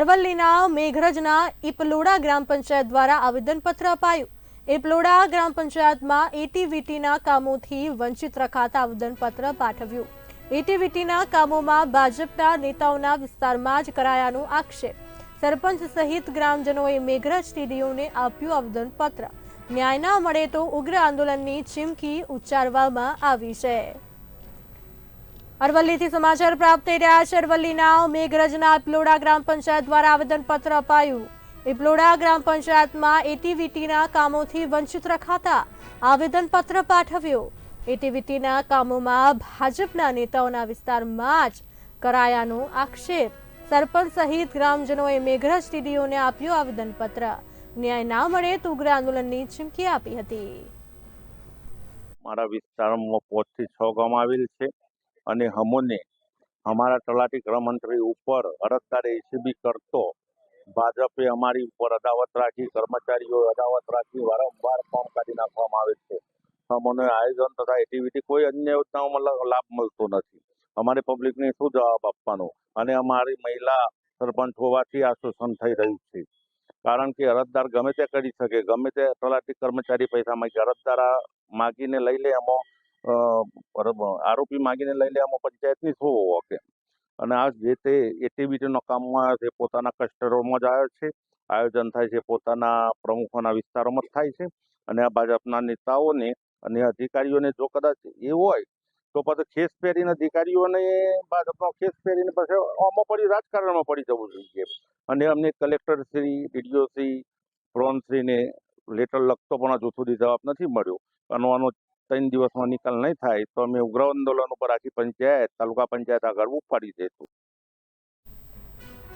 અરવલ્લીના મેઘરજના ઇપલોડા ગ્રામ પંચાયત દ્વારા આવેદનપત્ર અપાયું. ઇપલોડા ગ્રામ પંચાયતમાં એટીવીટીના કામોથી વંચિત રખાતા આવેદનપત્ર પાઠવ્યું. એટીવીટીના કામોમાં ભાજપના નેતાઓના વિસ્તારમાં જ કરાયાનો આક્ષેપ. સરપંચ સહિત ગ્રામજનોએ મેઘરજ ટીડીઓને આપ્યું આવેદનપત્ર. ન્યાય ના મળે તો ઉગ્ર આંદોલનની ચીમકી ઉચ્ચારવામાં આવી છે. અરવલ્લીથી સમાચાર પ્રાપ્ત થઈ રહ્યા છે. અરવલ્લીના મેઘરજના ઇપલોડા ગ્રામ પંચાયત દ્વારા આવેદનપત્ર અપાયું. ઇપલોડા ગ્રામ પંચાયતમાં એટીવીટીના કામોથી વંચિત રખાતા આવેદનપત્ર પાઠવ્યું. એટીવીટીના કામોમાં ભાજપના નેતાઓના વિસ્તારમાં જ કરાયાનો આક્ષેપ. સરપંચ સહિત ગ્રામજનોએ મેઘરજ ટીડીઓને આપ્યું આવેદનપત્ર. ન્યાય ના મળે તો ઉગ્ર આંદોલનની ચીમકી આપી હતી. મારા વિસ્તારમાં પોતથી છ ગામ આવેલ છે. અને હમોને અમારા તલાટી ગૃહમંત્રી ઉપર અરજદાર એસીબી કરતો ભાજપે અમારી ઉપર અદાવત રાખી કર્મચારીઓ અદાવત રાખી, વારંવાર ફોર્મ કાઢી નાખવામાં આવે છે. અમને આયોજન તથા એક્ટિવિટી કોઈ અન્ય યોજનાઓમાં લાભ મળતો નથી. અમારે પબ્લિકને શું જવાબ આપવાનો? અને અમારી મહિલા સરપંચ હોવાથી આ શોષણ થઈ રહ્યું છે. કારણ કે અરજદાર ગમે તે કરી શકે, ગમે તે તલાટી કર્મચારી પૈસા માંગે, અરજદાર માગીને લઈ લે એમાં આરોપી માગીને લઈ એમાં પંચાયતની શું હોકે અને આ જે તે એક્ટિવિટીનો કામમાં જે પોતાના કસ્ટરોમાં જ આવ્યો છે. આયોજન થાય છે પોતાના પ્રમુખોના વિસ્તારોમાં જ થાય છે. અને આ ભાજપના નેતાઓને અને અધિકારીઓને જો કદાચ એ હોય, તો પછી ખેસ પહેરીને અધિકારીઓને, ભાજપનો ખેસ પહેરીને પછી આમાં પડી, રાજકારણમાં પડી જવું જોઈએ. અને અમને કલેક્ટર શ્રી, ડીડીઓ શ્રી પ્રોન શ્રીને લેટર લખતો પણ આ સુધી જવાબ નથી મળ્યો. અને આનો ત્રણ દિવસમાં નિકાલ નહીં થાય તો અમે ઉગ્ર આંદોલન ઉપર આખી પંચાયત, તાલુકા પંચાયત આગળ ઉપાડી દઈશું